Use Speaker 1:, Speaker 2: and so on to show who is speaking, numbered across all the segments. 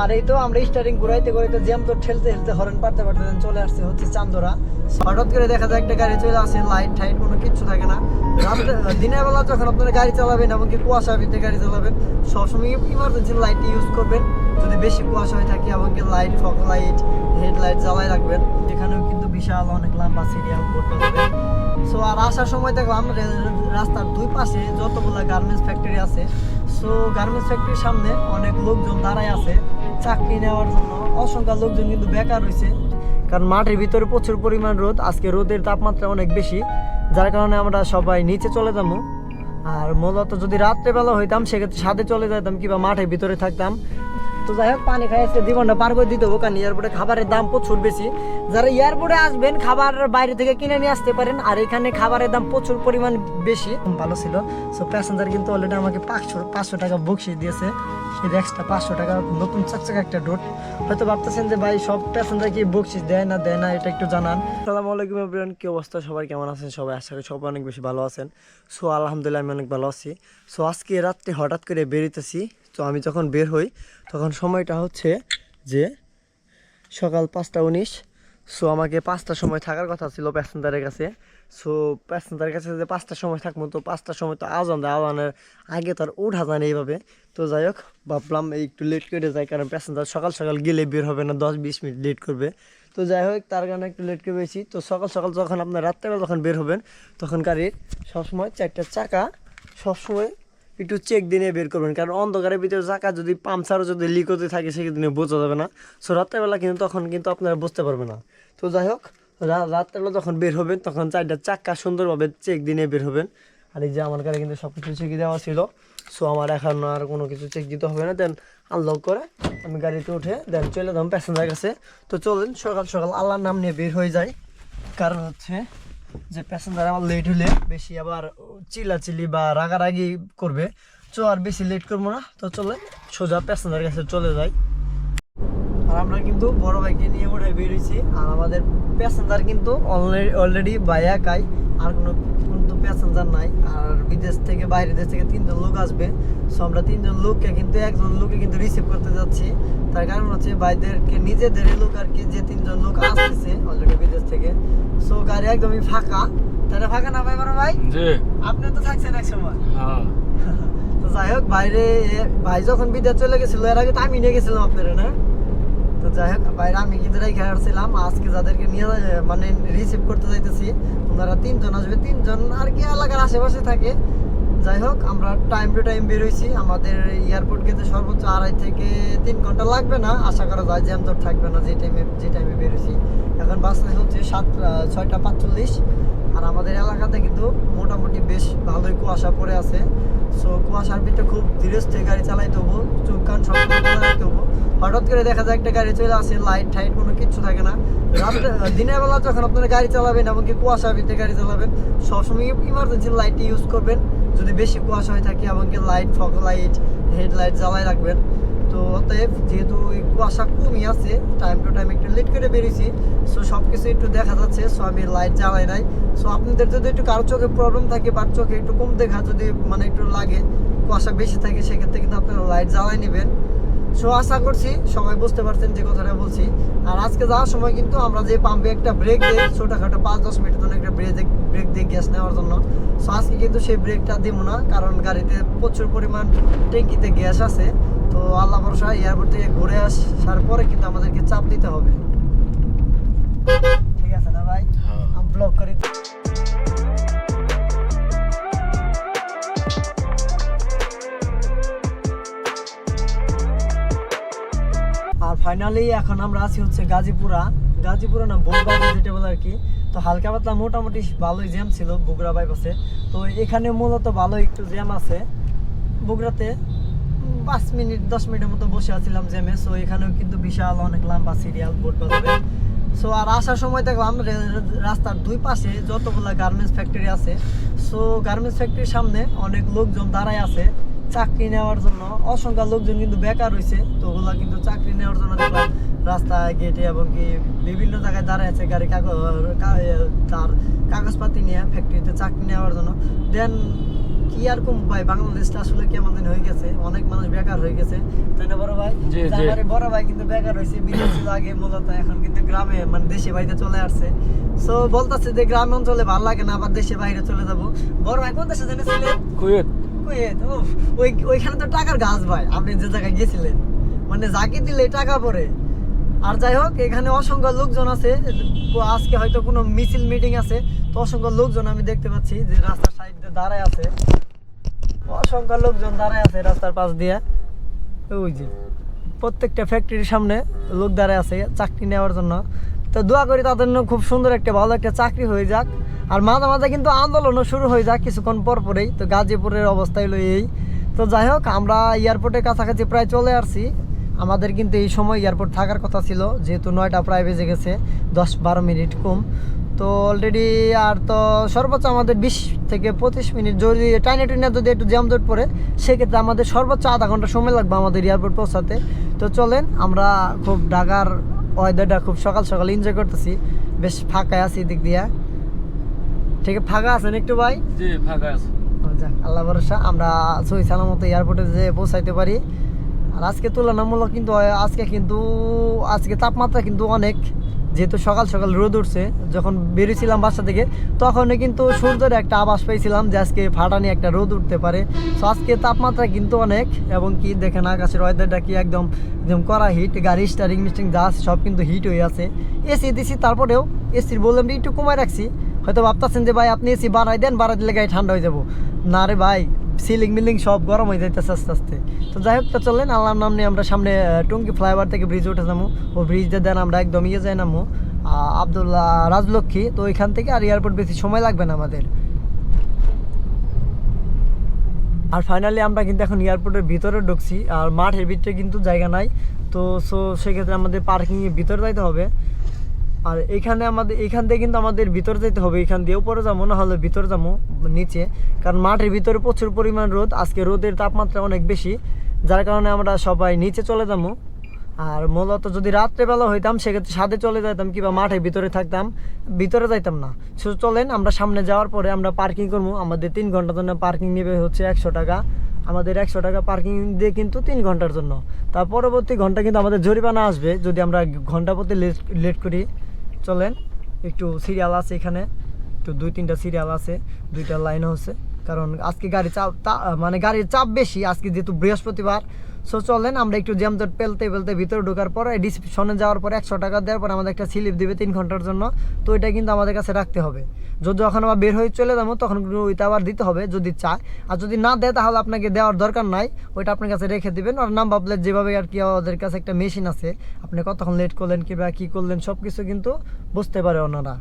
Speaker 1: আর এই তো আমরা স্টারিং ঘুরাইতে ঘুরাইতে জ্যাম তো ঠেলতে ঠেলতে হরেন পারতে পারতে চলে আসছে হচ্ছে চান্দরা। হঠাৎ করে দেখা যায় একটা গাড়ি চলে আসে লাইট টাইট কোনো কিচ্ছু থাকে না। দিনের বেলা যখন আপনারা গাড়ি চালাবেন এমনকি কুয়াশা ভিতরে গাড়ি চালাবেন, সবসময় ইমার্জেন্সি লাইট ইউজ করবেন। যদি বেশি কুয়াশা হয়ে থাকে এমনকি লাইট ফগ লাইট হেডলাইট জ্বালাই রাখবেন। এখানেও কিন্তু বিশাল অনেক লম্বা সিরিয়াল করতে হবে সো আর আসার সময় দেখলাম রাস্তার দুই পাশে যতগুলা গার্মেন্টস ফ্যাক্টরি আছে। সো গার্মেন্টস ফ্যাক্টরির সামনে অনেক লোকজন দাঁড়ায় আছে। চাকরি নেওয়ার জন্য। অসংখ্য লোকজন কিন্তু বেকার হয়েছে কারণ মাঠের ভিতরে প্রচুর পরিমাণ রোদ। আজকে রোদের তাপমাত্রা অনেক বেশি। যার কারণে আমরা সবাই নিচে চলে যাব। আর মূলত যদি রাত্রেবেলা হইতাম, সেক্ষেত্রে সাথে চলে যেতাম কিংবা মাঠের ভিতরে থাকতাম। তো যাই হোক, পানি খাই আজকে জীবনটা পার করে দিতে হবে। কারণ এয়ারপোর্টে খাবারের দাম প্রচুর বেশি। যারা এয়ারপোর্টে আসবেন, খাবার বাইরে থেকে কিনে নিয়ে আসতে পারেন। আর এখানে খাবারের দাম প্রচুর পরিমাণ বেশি। ভালো ছিল। সো প্যাসেঞ্জার কিন্তু অলরেডি আমাকে পাঁচশো পাঁচশো টাকা বকশিস দিয়েছে। এই পাঁচশো টাকা, নতুন চাকচাকা একটা ডোট হয়তো ভাবতেছেন যে, ভাই, সব প্যাসেঞ্জার কি বকশিস, দেয় না দেয় না, এটা একটু জানান। সালাম আলাইকুম এভরিওয়ান কি অবস্থা? সবাই কেমন আছেন? সবাই আশা করি সবাই অনেক বেশি ভালো আছেন। সো, আলহামদুলিল্লাহ, আমি অনেক ভালো আছি। সো, আজকে রাত্রে হঠাৎ করে বেরিতেছি। তো আমি যখন বের হই, তখন সময়টা হচ্ছে যে সকাল পাঁচটা উনিশ। সো, আমাকে পাঁচটার সময় থাকার কথা ছিল প্যাসেঞ্জারের কাছে। সো প্যাসেঞ্জারের কাছে যে পাঁচটার সময় থাকব, তো পাঁচটার সময় তো আজান দেয়। আজানের আগে তার উঠা যায় না এইভাবে। তো যাই হোক, ভাবলাম এই একটু লেট করে যায় কারণ প্যাসেঞ্জার সকাল সকাল গেলে বের হবে না, দশ বিশ মিনিট লেট করবে। তো যাই হোক, তার কারণে একটু লেট করে বেশি। তো সকাল সকাল যখন আপনার রাত্রেবেলা যখন বের হবেন, তখন গাড়ির সবসময় চারটা চাকা সবসময় একটু চেক দিয়ে বের করবেন। কারণ অন্ধকারের ভিতরে চাকা যদি পাম্পসারও যদি লিক হতে থাকে, সেক্ষেত্রে বোঝা যাবে না। সো রাত্রেবেলা কিন্তু তখন কিন্তু আপনারা বুঝতে পারবে না। তো যাই হোক রাত্রেবেলা যখন বের হবেন, তখন চারটা চাক্কা সুন্দরভাবে চেক দিনে বের হবেন। আর এই যে আমার গাড়ি কিন্তু সব কিছু চেক দেওয়া ছিল সো আমার এখন আর কোনো কিছু চেক দিতে হবে না। দেন আনলক করে আমি গাড়িতে উঠে দেন চলে যাম প্যাসেঞ্জার কাছে। তো চলেন, সকাল সকাল আল্লাহর নাম নিয়ে বের হয়ে যায় কারণ হচ্ছে যে প্যাসেঞ্জার আমার লেট হলে বেশি আবার চিল্লাচিল্লি বা রাগারাগি করবে। চো আর বেশি লেট করব না। তো চলে সোজা প্যাসেঞ্জার কাছে চলে যাই। আর আমরা কিন্তু বড় বাইকে নিয়ে উঠে বেরিয়েছি আর আমাদের প্যাসেঞ্জার কিন্তু অলরেডি বাইয়া একাই। আর কোনো কিন্তু প্যাসেঞ্জার নাই। আর বিদেশ থেকে বাইরের দেশ থেকে তিনজন লোক আসবে। সো আমরা তিনজন লোককে কিন্তু একজন লোককে কিন্তু রিসিভ করতে যাচ্ছি। তার কারণ হচ্ছে ভাইদেরকে নিজেদের লোক আর কি যে তিনজন লোক আসতেছে অলরেডি বিদেশ থেকে। সো গাড়ি একদমই ফাঁকা। তাহলে ফাঁকা না ভাই বড় ভাই? আপনি তো থাকছেন এক সময়।
Speaker 2: হ্যাঁ।
Speaker 1: তো যাই হোক বাইরে ভাই যখন বিদেশ চলে গেছিল এর আগে তো আমি নিয়ে গেছিলাম আপনারা না? তো যাই হোক, বাইরে আমি রেখে আসছিলাম, আজকে যাদেরকে নিয়ে মানে রিসিভ করতে যাইতেছি, ওনারা তিনজন আসবে, তিনজন আর কি এলাকার আশেপাশে থাকে। যাই হোক, আমরা টাইম টু টাইম বেরোইছি আমাদের এয়ারপোর্ট গেতে সর্বোচ্চ আড়াই থেকে তিন ঘণ্টা লাগবে না, আশা করা যায় জ্যাম তো থাকবে না যে টাইমে যে টাইমে বেরোইছি এখন বাসে হচ্ছে সাত ছয়টা পাঁচচল্লিশ, আর আমাদের এলাকাতে কিন্তু মোটামুটি বেশ ভালোই কুয়াশা পড়ে আছে। সো কুয়াশার ভিতরে খুব ধীরে গাড়ি চালাই তবু চোখ কান সব বন্ধ করে রাখতে হব হঠাৎ করে দেখা যায় একটা গাড়ি চলে আসে লাইট টাইট কোনো কিচ্ছু থাকে না। দিনের বেলা যখন আপনারা গাড়ি চালাবেন এমনকি কুয়াশা ভিতরে গাড়ি চালাবেন, সবসময় ইমার্জেন্সি লাইট ইউজ করবেন। যদি বেশি কুয়াশা হয়ে থাকে এমনকি লাইট ফগ লাইট হেডলাইট জ্বালাই রাখবেন। তো অতএব যেহেতু কুয়াশা কমই আছে টাইম টু টাইম একটু লেট করে বেরিয়েছি সো সব কিছু একটু দেখা যাচ্ছে সো আমি লাইট জ্বালাই নাই। সো আপনাদের যদি একটু কারও চোখে প্রবলেম থাকে বা চোখে একটু কম দেখা যদি মানে একটু লাগে, কুয়াশা বেশি থাকে, সেক্ষেত্রে কিন্তু আপনারা লাইট জ্বালাই নেবেন। সো আশা করছি সবাই বুঝতে পারছেন যে কথাটা বলছি। আর আজকে যাওয়ার সময় কিন্তু আমরা যে পাম্পে একটা ব্রেক দিই ছোটোখাটো পাঁচ দশ মিনিটের জন্য একটা ব্রেক ব্রেক দিই গ্যাস নেওয়ার জন্য। সো আজকে কিন্তু সেই ব্রেকটা দিব না কারণ গাড়িতে প্রচুর পরিমাণ ট্যাঙ্কিতে গ্যাস আছে। তো আল্লাহ ভরসা এয়ারপোর্ট থেকে ঘুরে আসার পরে কিন্তু আমাদেরকে চাপ দিতে হবে। ঠিক আছে না ভাই?
Speaker 2: হ্যাঁ।
Speaker 1: আমি ব্লক করি ফাইনালি এখন আমরা আছি হচ্ছে গাজীপুরা। গাজীপুরা না বগুড়া যেটা বলে আর কি তো হালকা পাতলা মোটামুটি ভালোই জ্যাম ছিল বগুড়া বাইপাসে তো এখানে মূলত ভালো একটু জ্যাম আছে। বগুড়াতে পাঁচ মিনিট, দশ মিনিটের মতো বসে আছিলাম জ্যামে সো এখানেও কিন্তু বিশাল অনেক লম্বা সিরিয়াল বোর্ড বাজাবে। সো আর আসার সময় দেখলাম রাস্তার দুই পাশে যতগুলা গার্মেন্টস ফ্যাক্টরি আছে। সো গার্মেন্টস ফ্যাক্টরির সামনে অনেক লোকজন দাঁড়ায় আছে। চাকরি নেওয়ার জন্য। অসংখ্য লোকজন কিন্তু বেকার হয়েছে তো ওগুলা কিন্তু চাকরি নেওয়ার জন্য দেখলাম রাস্তায় গেটে এবং কি বিভিন্ন জায়গায় দাঁড়ায় আছে গাড়ি কাগজ তার কাগজপাতি নিয়ে ফ্যাক্টরিতে চাকরি নেওয়ার জন্য। দেন কি আর কম ভাই বাংলাদেশটা আসলে কেমন দিন হয়ে গেছে অনেক মানুষ বেকার হয়ে গেছে। তাই না বড় ভাই? আমার বড় ভাই কিন্তু বেকার হয়েছে বিদেশ ছিল আগে মূলত এখন কিন্তু গ্রামে মানে দেশে বাড়িতে চলে আসছে। সো বলতেছে যে গ্রাম অঞ্চলে ভালো লাগে না আবার দেশে বাইরে চলে যাব। বড় ভাই কোন দেশে জেনেছিলেন?
Speaker 2: কুয়েত।
Speaker 1: ওই ওইখানে তো টাকার গাছ ভাই, আপনি যে জায়গায় গেছিলেন। মানে দিলে টাকা আর যাই হোক, এখানে অসংখ্য লোকজন আছে আজকে হয়তো কোনো মিছিল মিটিং আছে, তো অসংখ্য লোকজন আমি দেখতে পাচ্ছি যে রাস্তার সাইডে দাঁড়ায় আছে। অসংখ্য লোকজন দাঁড়ায় আছে রাস্তার পাশ দিয়ে। ওই যে, প্রত্যেকটা ফ্যাক্টরির সামনে লোক দাঁড়ায় আছে, চাকরি নেওয়ার জন্য। তো দোয়া করি তাদের জন্য খুব সুন্দর একটা ভালো একটা চাকরি হয়ে যাক। আর মাঝে মাঝে কিন্তু আন্দোলনও শুরু হয়ে যাক কিছুক্ষণ পর পরেই। তো গাজীপুরের অবস্থা হলো এই। তো যাই হোক, আমরা এয়ারপোর্টের কাছাকাছি প্রায় চলে আসছি। আমাদের কিন্তু এই সময় এয়ারপোর্ট থাকার কথা ছিল, যেহেতু নয়টা প্রায় বেজে গেছে, দশ বারো মিনিট কম। তো অলরেডি আর তো সর্বোচ্চ আমাদের বিশ থেকে পঁচিশ মিনিট, যদি টাইনে টুইনে যদি একটু জ্যাম জট পড়ে, সেক্ষেত্রে আমাদের সর্বোচ্চ আধা ঘণ্টা সময় লাগবে আমাদের এয়ারপোর্ট পৌঁছাতে। তো চলেন, আমরা খুব ঢাকার ওয়েদারটা খুব সকাল সকাল এনজয় করতেছি। বেশ ফাঁকায় আছি দিক দিয়া। ঠিক আছে ফাঁকা আছেন একটু ভাই?
Speaker 2: জি ফাঁকা আছে।
Speaker 1: যাক, আল্লাহ ভরসা আমরা সহি সালামত এয়ারপোর্টে যে পৌঁছাইতে পারি। আর আজকে তুলনামূলক কিন্তু আজকে কিন্তু আজকে তাপমাত্রা কিন্তু অনেক। যেহেতু সকাল সকাল রোদ উঠছে, যখন বেরিয়েছিলাম বাসা থেকে, তখনই কিন্তু সূর্যের একটা আভাস পেয়েছিলাম যে আজকে ফাটানি একটা রোদ উঠতে পারে। তো আজকে তাপমাত্রা কিন্তু অনেক, এবং কি দেখেন আকাশের ওয়েদারটা কি একদম একদম করা হিট গাড়ি স্টারিং মিস্টিং যা আছে সব কিন্তু হিট হয়ে আছে। এসি দিছি, তারপরেও এসির বললাম একটু কমায় রাখছি। হয়তো ভাবতেছেন যে, ভাই, আপনি এসি বাড়াই দেন বাড়াই দিলে গায়ে ঠান্ডা হয়ে যাব। না রে ভাই সিলিং মিলিং সব গরম হয়ে যাইতেছে আস্তে আস্তে। তো যাই হোক, তো চললেন আল্লাহর নাম নিয়ে আমরা সামনে টুঙ্গি ফ্লাইওভার থেকে ব্রিজ উঠে যাব ও ব্রিজ দিয়ে দেন আমরা একদম ইয়ে যাই নামো। আবদুল্লাহ রাজলক্ষ্মী, তো ওইখান থেকে আর এয়ারপোর্ট বেশি সময় লাগবে না আমাদের। আর ফাইনালি আমরা কিন্তু এখন এয়ারপোর্টের ভিতরে ঢুকছি, আর মাঠের ভিতরে কিন্তু জায়গা নাই। তো সো সেক্ষেত্রে আমাদের পার্কিংয়ের ভিতরে যাইতে হবে। আর এখানে আমাদের, এখান থেকে কিন্তু আমাদের ভিতরে যেতে হবে, এখান দিয়ে উপরে যাব, না হলে ভিতরে যাব, নিচে। কারণ মাঠের ভিতরে প্রচুর পরিমাণ রোদ, আজকে রোদের তাপমাত্রা অনেক বেশি, যার কারণে আমরা সবাই নিচে চলে যাব। আর মূলত যদি রাত্রেবেলা হইতাম, সেক্ষেত্রে সাদে চলে যাইতাম কিংবা মাঠের ভিতরে থাকতাম, ভিতরে যাইতাম না। শুধু চলেন, আমরা সামনে যাওয়ার পরে আমরা পার্কিং করব। আমাদের তিন ঘণ্টার জন্য পার্কিং নেবে হচ্ছে একশো টাকা। আমাদের একশো টাকা পার্কিং দিয়ে কিন্তু তিন ঘণ্টার জন্য। তার পরবর্তী ঘণ্টা কিন্তু আমাদের জরিমানা আসবে, যদি আমরা ঘণ্টা প্রতি লেট করি। চলেন। একটু সিরিয়াল আছে এখানে। একটু দুই তিনটা সিরিয়াল আছে। দুইটা লাইন হচ্ছে কারণ আজকে গাড়ি চাপ মানে গাড়ির চাপ বেশি আজকে যেহেতু বৃহস্পতিবার। সো চলেন, আমরা একটু জ্যাম জট পেলতে পেলতে ভিতরে ঢোকার পরে রিসিপশনে যাওয়ার পরে একশো টাকা দেওয়ার পরে আমাদের একটা স্লিপ দিবে তিন ঘণ্টার জন্য। তো এটা কিন্তু আমাদের কাছে রাখতে হবে। যদি যখন আবার বের হয়ে চলে যাব, তখন ওইটা আবার দিতে হবে যদি চায়। আর যদি না দেয়, তাহলে আপনাকে দেওয়ার দরকার নাই। ওইটা আপনার কাছে রেখে দেবেন। আর নাম প্লেট যেভাবে আর কি ওদের কাছে একটা মেশিন আছে, আপনি কতক্ষণ লেট করলেন, কিংবা কী করলেন সব কিছু কিন্তু বুঝতে পারে ওনারা।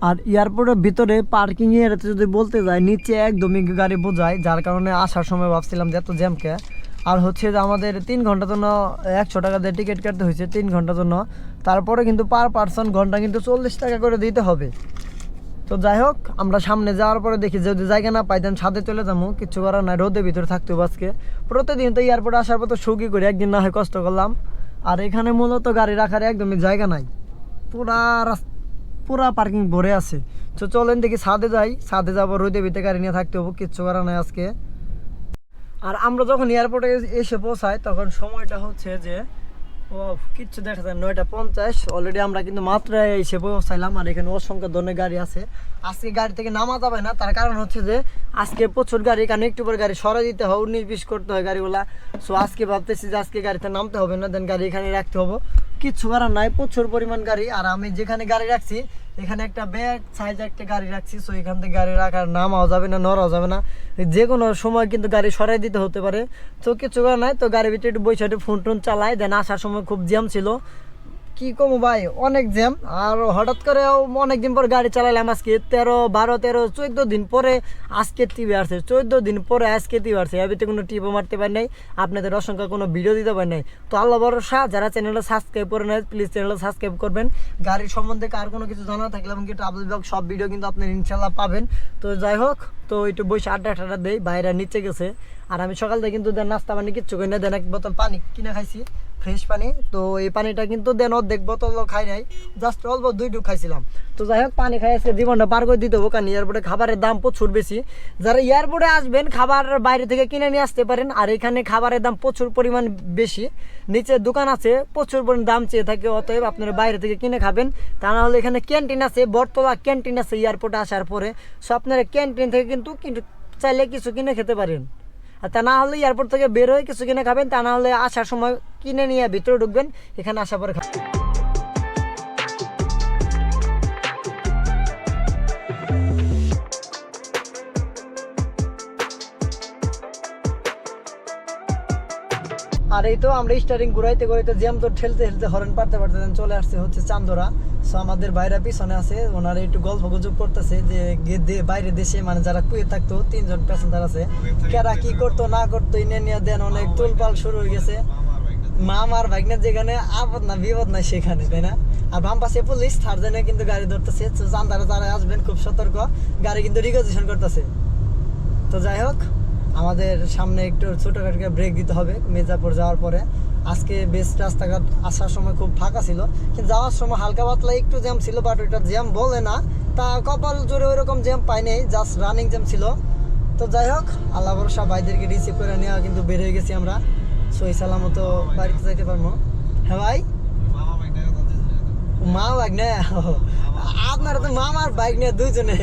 Speaker 1: আর এয়ারপোর্টের ভিতরে পার্কিং এর যদি বলতে যাই, নিচে একদমই গাড়ি বোঝায়, যার কারণে আসার সময় ভাবছিলাম যে এত জ্যামকে আর হচ্ছে যে আমাদের তিন ঘণ্টার জন্য একশো টাকা দিয়ে টিকিট কাটতে হয়েছে তিন ঘণ্টার জন্য। তারপরে কিন্তু পার পার্সন ঘণ্টা কিন্তু চল্লিশ টাকা করে দিতে হবে। তো যাই হোক, আমরা সামনে যাওয়ার পরে দেখি, যদি জায়গা না পাই পাইতাম ছাদে চলে যাব। কিছু করার নাই, রোদের ভিতরে থাকতে হবে আজকে। প্রতিদিন তো এয়ারপোর্টে আসার পর তো সুখী করে, একদিন না হয় কষ্ট করলাম। আর এখানে মূলত গাড়ি রাখার একদমই জায়গা নাই। পুরা রাস- পুরা পার্কিং ভরে আছে। তো চলেন দেখি ছাদে যাই। ছাদে যাব, রোদে ভিতরে গাড়ি নিয়ে থাকতে হব, কিচ্ছু করার নাই আজকে। আর আমরা যখন এয়ারপোর্টে এসে পৌঁছাই, তখন সময়টা হচ্ছে যে ও কিচ্ছু দেখা যায় নয়টা পঞ্চাশ। অলরেডি আমরা কিন্তু মাত্র এসে পৌঁছাইলাম, আর এখানে অসংখ্য ধরনের গাড়ি আছে। আজকে গাড়ি থেকে নামা যাবে না, তার কারণ হচ্ছে যে, আজকে প্রচুর গাড়ি কারণ একটু পরে গাড়ি সরা দিতে হয় উনিশ বিশ করতে হয় গাড়িগুলা। সো আজকে ভাবতেছি যে, আজকে গাড়িতে নামতে হবে না দেন গাড়ি এখানে রাখতে হবে। কিচ্ছু করার নাই, প্রচুর পরিমাণ গাড়ি। আর আমি যেখানে গাড়ি রাখছি, এখানে একটা ব্যাগ সাইজ একটা গাড়ি রাখছি সো এখান থেকে গাড়ি রাখার নামাও যাবে না, নড়াও যাবে না। যে কোনো সময় কিন্তু গাড়ি সরাই দিতে হতে পারে। তো কিছু করার নাই, তো গাড়ির ভিতরে একটু বৈশাখ ফোন টোন চালাই দেন আসার সময় খুব জ্যাম ছিল। কি কমো ভাই? অনেক জ্যাম। আর হঠাৎ করে অনেক দিন পর গাড়ি চালালাম আজকে। তেরো, বারো, তেরো, চোদ্দ দিন পরে আজকে টিভি আসছে। চোদ্দ দিন পরে আজকে টিভি আসছে। এবিতে কোনো টিপও মারতে পারি নাই। আপনাদের অসংখ্য কোনো ভিডিও দিতে পারি নাই। তো আল্লাহ ভরসা, যারা চ্যানেলটা সাবস্ক্রাইব করে নেয় প্লিজ চ্যানেলটা সাবস্ক্রাইব করবেন। গাড়ির সম্বন্ধে কার কোনো কিছু জানা থাকলে কিন্তু আবুল ব্লগ সব ভিডিও কিন্তু আপনি ইনশাল্লাহ পাবেন। তো যাই হোক, তো একটু বসে আড্ডা টাড্ডা দেই। বাইরে নিচে গেছে। আর আমি সকাল থেকে কিন্তু নাস্তা পানি কিচ্ছু করি না। দেন এক বোতল পানি কিনে খাইছি। ফ্রেশ পানি। তো এই পানিটা কিন্তু দেন অর্ধেক বোতল খাই নাই জাস্ট অল্প দুই ডুব খাইছিলাম। তো যাই হোক, পানি খাই আজকে জীবনটা পার করে দিতে হবে, কারণ এয়ারপোর্টে খাবারের দাম প্রচুর বেশি। যারা এয়ারপোর্টে আসবেন, খাবার বাইরে থেকে কিনে নিয়ে আসতে পারেন, আর এখানে খাবারের দাম প্রচুর পরিমাণ বেশি। নিচে দোকান আছে, প্রচুর পরিমাণ দাম চেয়ে থাকে, অতএব আপনারা বাইরে থেকে কিনে খাবেন। তা না হলে এখানে ক্যান্টিন আছে, বটতলা ক্যান্টিন আছে এয়ারপোর্টে আসার পরে। সো আপনারা ক্যান্টিন থেকে কিন্তু চাইলে কিছু কিনে খেতে পারেন। আর তা না হলে এয়ারপোর্ট থেকে বের হয়ে কিছু কিনে খাবেন, তা না হলে আসার সময় কিনে নিয়ে ভিতরে ঢুকবেন, এখানে আসার পরে খাবেন। এই তো আমরা স্টারিং ঘুরাইতে ঘুরাইতে জ্যাম তো ঠেলতে ঠেলতে হরেন পারতে পারতে চলে আসছে হচ্ছে চান্দরা। সো আমাদের বাইরে পিছনে আছে, ওনারা একটু গল্প গুজব করতেছে যে বাইরে দেশে মানে যারা কুয়ে থাকতো, তিনজন প্যাসেঞ্জার আছে। কি করতো, না করতো, ইনে নিয়ে দেন অনেক শুরু হয়ে গেছে। মামার যেখানে, আপদ না বিপদ নাই সেখানে, তাই না? আর বাম পাশে পুলিশ থার্ড জনে কিন্তু গাড়ি ধরতেছে। চান্দারা যারা আসবেন, খুব সতর্ক। গাড়ি কিন্তু রিকোজিশন করতেছে। তো যাই হোক। আমাদের সামনে একটু ছোটোখাটো ব্রেক দিতে হবে মির্জাপুর যাওয়ার পরে। আজকে বেশ রাস্তাঘাট আসার সময় খুব ফাঁকা ছিল, কিন্তু যাওয়ার সময় হালকা পাতলা একটু জ্যাম ছিল বাট ওইটা জ্যাম বলে না। তা কপাল জোরে ওইরকম জ্যাম পাইনি জাস্ট রানিং জ্যাম ছিল। তো যাই হোক, আল্লাহ ভরসা, ভাইদেরকে রিসিভ করে নেওয়া কিন্তু বের হয়ে গেছি আমরা। সই সালামতো বাড়িতে যাইতে পারব। হ্যাঁ ভাই? মা বাইক নে? আপনারা তো মামার বাইক নিয়ে দুজনে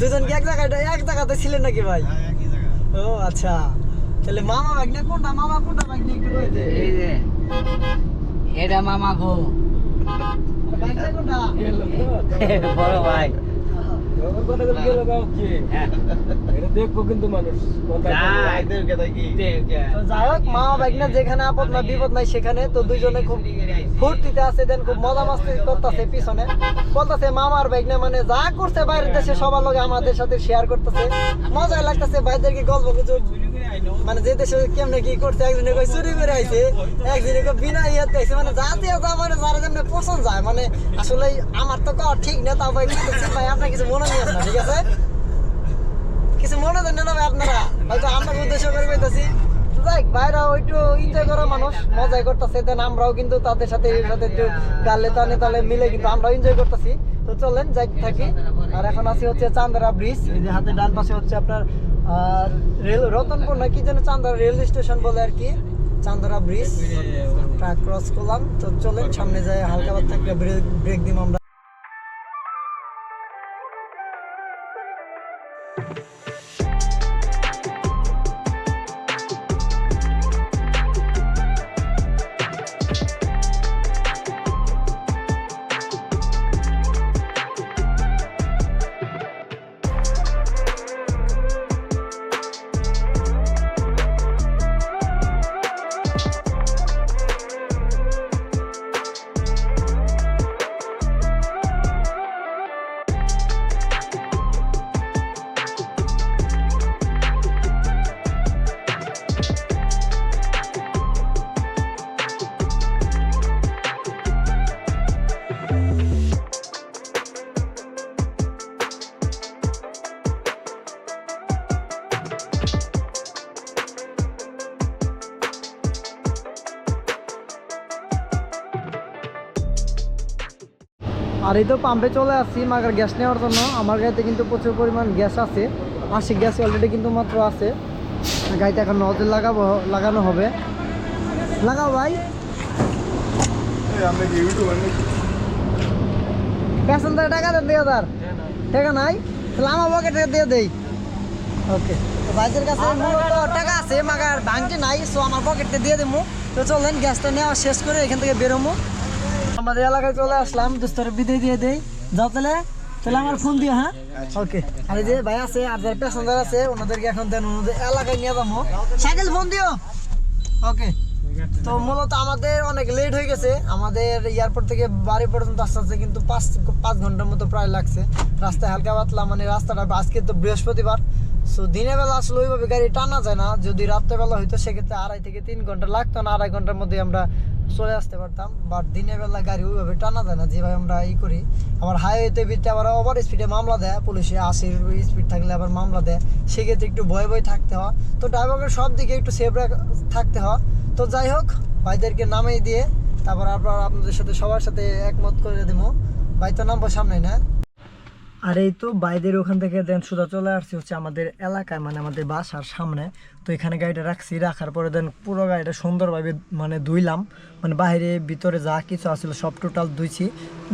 Speaker 1: দুজন কি এক জায়গায়, এক জায়গাতে ছিলেন নাকি ভাই? ও আচ্ছা। তাহলে মামা ভাগ্নে কোনটা? মামা কোনটা ভাগ্নে একটু কই দে?
Speaker 2: এই যে এটা মামা গো।
Speaker 1: ভাগ্নে কোনটা?
Speaker 2: বড় ভাই।
Speaker 1: যেখানে আপদ বিপদ নাই সেখানে তো দুইজনে খুব আছে, দেন খুব মজা পিছনে। মামার বাইক মানে যা করছে বাইরের দেশে সবার লগে আমাদের সাথে শেয়ার করতেছে। মজাই লাগতেছে বাইরদেরকে গল্প গুজব মানে যে দেশে কেমনে কি করছে, একজনে কই চুরি করে আইছে। একজনে কই বিনা ইয়াতে আইছে। মানে যাতে যা মানে যারা জন্য পছন্দ যায় মানে আসলে আমার তো কওয়া ঠিক না, তাও ভাই ভাই, আপনার কিছু মনে নিয়ে না ঠিক আছে? কিছু মনে দেন না ভাই আপনারা, হয়তো আমরা উদ্দেশ্য করে পেতেছি যাই বাইরা একটু এনজয় করা মানুষ, মজাই করতেছে। দেন আমরাও কিন্তু তাদের সাথে এর সাথে একটু গালে তালে তালে মিলে কিন্তু আমরাও এনজয় করতেছি। তো চলেন যাই থাকি। আর এখন আছি হচ্ছে চান্দারা ব্রিজ এই যে হাতে ডান পাশে হচ্ছে আপনার রেল রতনপুর না কি যেন চান্দারা রেল স্টেশন বলে আর কি? চান্দারা ব্রিজ ক্রস করলাম। তো চলেন, সামনে যাই, হালকা পাতলা একটা ব্রেক ব্রেক দিম আমরা। আর এই তো পাম্পে চলে আসছি মাগার গ্যাস নেওয়ার জন্য। আমার গাড়িতে কিন্তু প্রচুর পরিমাণ গ্যাস আছে। আশি গ্যাস অলরেডি কিন্তু মাত্র আছে। গাড়িতে এখন নজর লাগাবো লাগানো হবে। লাগাও ভাই। প্যাসেঞ্জার টাকা দেন দুই হাজার। টাকা নাই? তাহলে আমার পকেটে দিয়ে দেই। ওকে তো ভাইদের কাছে মূলত টাকা আছে। মাগার ভাঙতে নাই সো আমার পকেটে দিয়ে দেবো তো চলেন গ্যাসটা নেওয়া শেষ করে এখান থেকে বেরোবো আমাদের এলাকায় চলে আসলাম, দোস্তর বিদায় দিয়ে দেই। যাও তাহলে তাহলে আমার ফোন দিও হ্যাঁ? ওকে আর যে ভাই আছে, আর যারা প্যাসেঞ্জার আছে, ওনাদেরকে এখন দেন, ওনাদের এলাকায় নিয়ে যাব। সাইকেল ফোন দিও। ওকে তো মূলত আমাদের অনেক লেট হয়ে গেছে। আমাদের এয়ারপোর্ট থেকে বাড়ি পর্যন্ত আসতে আস্তে কিন্তু পাঁচ পাঁচ ঘণ্টার মতো প্রায় লাগছে। রাস্তায় হালকা পাতলা মানে রাস্তাটা আজকে তো বৃহস্পতিবার। সো দিনের বেলা আসলে ওইভাবে গাড়ি টানা যায় না। যদি রাত্রেবেলা হইতো, সেক্ষেত্রে আড়াই থেকে তিন ঘণ্টা লাগতো না, আড়াই ঘণ্টার মধ্যে আমরা চলে আসতে পারতাম। বাট দিনের বেলা গাড়ি ওইভাবে টানা যায় না, যেভাবে আমরা ই করি। আবার হাইওয়েতে বিটে আবার ওভার স্পিডে মামলা দেয়, পুলিশে আশির স্পিড থাকলে আবার মামলা দেয়। সেক্ষেত্রে একটু ভয় ভয় থাকতে হয়। তো ড্রাইভারকে সব দিকে একটু সেফ থাকতে হয়। তো যাই হোক, ভাইদেরকে নামিয়ে দিয়ে তারপর আবার আপনাদের সাথে সবার সাথে একমত করে দেবো। ভাই তো নামবো সামনে, না? আর এই তো বাইদের ওখান থেকে দেন সুদা চলে আসছি হচ্ছে আমাদের এলাকায় মানে আমাদের বাসার সামনে। তো এখানে গাড়িটা রাখছি, রাখার পরে দেন পুরো গাড়িটা সুন্দরভাবে মানে ধুইলাম। মানে বাইরে, ভিতরে যা কিছু আছিল সব টোটাল ধুইছি।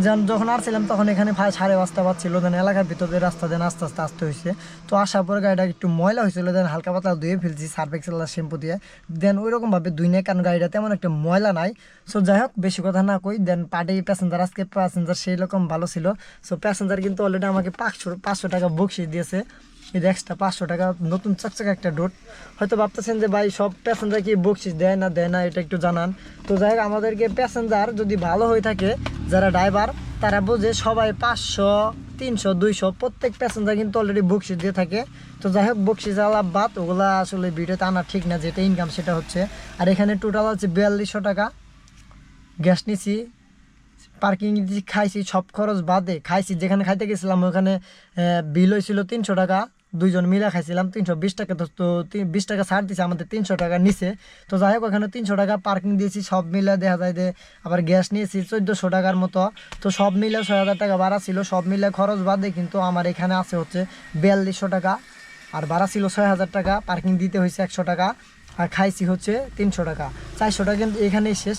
Speaker 1: যেন, যখন আসছিলাম তখন এখানে প্রায় সাড়ে পাঁচটা বাজছিল, দেন এলাকার ভিতরে রাস্তা দেন আস্তে আস্তে আসতে হয়েছে তো আসার পরে গাড়িটা একটু ময়লা হয়েছিল দেন হালকা পাতলা ধুয়ে ফেলছি সার্ফ এক্সেলার শ্যাম্পু দিয়ে। দেন ওইরকমভাবে ধুই নেই, কারণ গাড়িটা তেমন একটা ময়লা নাই। সো যাই হোক, বেশি কথা না কই, দেন পার্টি প্যাসেঞ্জার আজকে প্যাসেঞ্জার সেই রকম ভালো ছিল। সো প্যাসেঞ্জার কিন্তু অলরেডি আমাকে পাঁচশো পাঁচশো টাকা বকশিস দিয়েছে। এই যে এক্সট্রা পাঁচশো টাকা, নতুন চকচকে একটা ডোট হয়তো ভাবতেছেন যে, ভাই, সব প্যাসেঞ্জার কি বকশিস, দেয় না দেয় না, এটা একটু জানান। তো যাই হোক, আমাদেরকে প্যাসেঞ্জার যদি ভালো হয়ে থাকে, যারা ড্রাইভার তারা বোঝে সবাই পাঁচশো, তিনশো, দুইশো, প্রত্যেক প্যাসেঞ্জার কিন্তু অলরেডি বকশিস দিয়ে থাকে। তো যাই হোক, বকশিস আলাপ বাদ, ওগুলা আসলে ভিডিওতে আনা ঠিক না, যেটা ইনকাম সেটা হচ্ছে। আর এখানে টোটাল হচ্ছে বিয়াল্লিশশো টাকা। গ্যাস নিছি পার্কিং খাইছি, সব খরচ বাদে, খাইছি, যেখানে খাইতে গেছিলাম, ওখানে বিল হয়েছিল তিনশো টাকা। দুইজন মিলে খাইছিলাম, তিনশো বিশ টাকা। তো বিশ টাকা ছাড় দিছে, আমাদের তিনশো টাকা নিচে তো যাই হোক, ওখানে তিনশো টাকা পার্কিং দিয়েছি, সব মিলে দেখা যায় যে আবার গ্যাস নিয়েছি, চোদ্দোশো টাকার মতো। তো সব মিলে ছয় হাজার টাকা ভাড়া ছিল, সব মিলে খরচ বাদে কিন্তু আমার এখানে আছে হচ্ছে বিয়াল্লিশশো টাকা। আর ভাড়া ছিল ছয় হাজার টাকা পার্কিং দিতে হয়েছে একশো টাকা। আর খাইছি হচ্ছে তিনশো টাকা। চারশো টাকা কিন্তু এখানেই শেষ।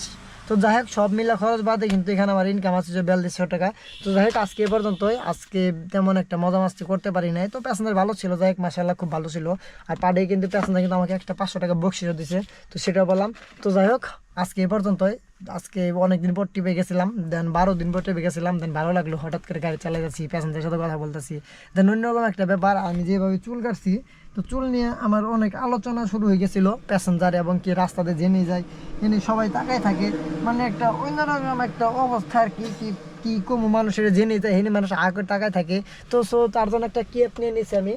Speaker 1: তো যাই হোক, সব মিলে খরচ বাদে কিন্তু এখানে আমার ইনকাম আছে যে বিয়াল্লিশশো টাকা। তো যাই হোক, আজকে এ পর্যন্তই। আজকে তেমন একটা মজা মাস্তি করতে পারি নাই। তো প্যাসেঞ্জার ভালো ছিল, যাই হোক মাসাল্লাহ খুব ভালো ছিল। আর পাড়ে কিন্তু প্যাসেঞ্জার কিন্তু আমাকে একটা পাঁচশো টাকা বক্সিও দিছে। তো সেটা বললাম। তো যাই হোক আজকে এ পর্যন্তই। আজকে অনেকদিন পর টিপে গেছিলাম, দেন বারো দিন পর টিপে গেছিলাম, দেন ভালো লাগল, হঠাৎ করে গাড়ি চালাই যাচ্ছি প্যাসেঞ্জারের সাথে কথা বলতেছি। দেন অন্যরকম একটা ব্যাপার, আমি যেভাবে চুল কাটছি, তো চুল নিয়ে আমার অনেক আলোচনা শুরু হয়ে গেছিল প্যাসেঞ্জার এবং কি রাস্তাতে জেনে যায় এনে সবাই তাকায় থাকে। মানে একটা অন্যরকম একটা অবস্থা আর কি কি কি কম মানুষের জেনে যায় এনে মানুষ আগে টাকায় থাকে। তো সো তার জন্য একটা ক্যাপ নিয়ে নিয়েছি আমি।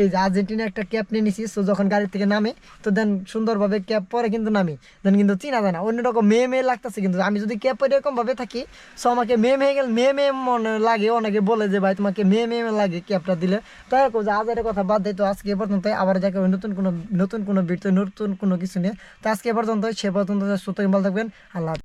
Speaker 1: এই যে আর্জেন্টিনা একটা ক্যাপ নিয়ে নিছি সো যখন গাড়ি থেকে নামে, তো দেন সুন্দরভাবে ক্যাপ পরে কিন্তু নামি। দেন কিন্তু চিনা যায় না, অন্যরকম মেয়ে মেয়ে লাগতেছে কিন্তু। আমি যদি ক্যাপ পরে এরকমভাবে থাকি সো আমাকে মেয়ে মেয়ে গেলে, মেয়ে মেয়ে মনে লাগে, অনেকে বলে যে, ভাই, তোমাকে মেয়ে মেয়ে লাগে ক্যাপটা দিলে। তাই হোক যে আজারের কথা বাদ দেয় তো আজকে এ পর্যন্ত আবার যাকে নতুন কোনো নতুন কোনো ভিডিও নতুন কোনো কিছু নিয়ে। তো আজকে এ পর্যন্ত সে পর্যন্ত সুতরাং ভালো থাকবেন। আল্লাহ।